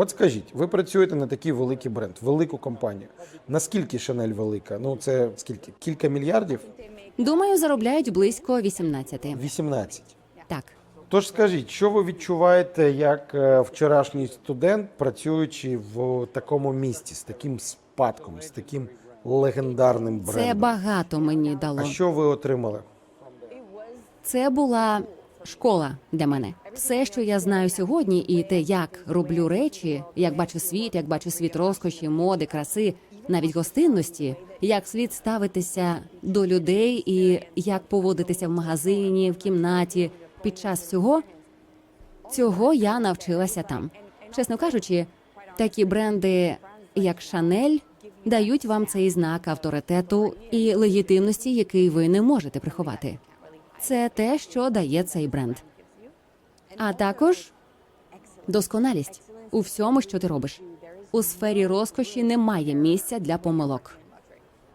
От скажіть, ви працюєте на такий великий бренд, велику компанію. Наскільки Шанель велика? Ну це скільки? Кілька мільярдів? Думаю, заробляють близько 18. 18. Так. Тож скажіть, що ви відчуваєте як е, вчорашній студент, працюючи в такому місті з таким спадком, з таким легендарним брендом? Це багато мені дало. А що ви отримали? Це була школа для мене. Все, що я знаю сьогодні, і те, як роблю речі, як бачу світ, як бачу світ розкоші, моди, краси, навіть гостинності, як слід ставитися до людей і як поводитися в магазині, в кімнаті під час всього. Цього я навчилася там. Чесно кажучи, такі бренди, як Шанель, дають вам цей знак авторитету і легітимності, який ви не можете приховати. Це те, що дає цей бренд. А також досконалість у всьому, що ти робиш. У сфері розкоші немає місця для помилок.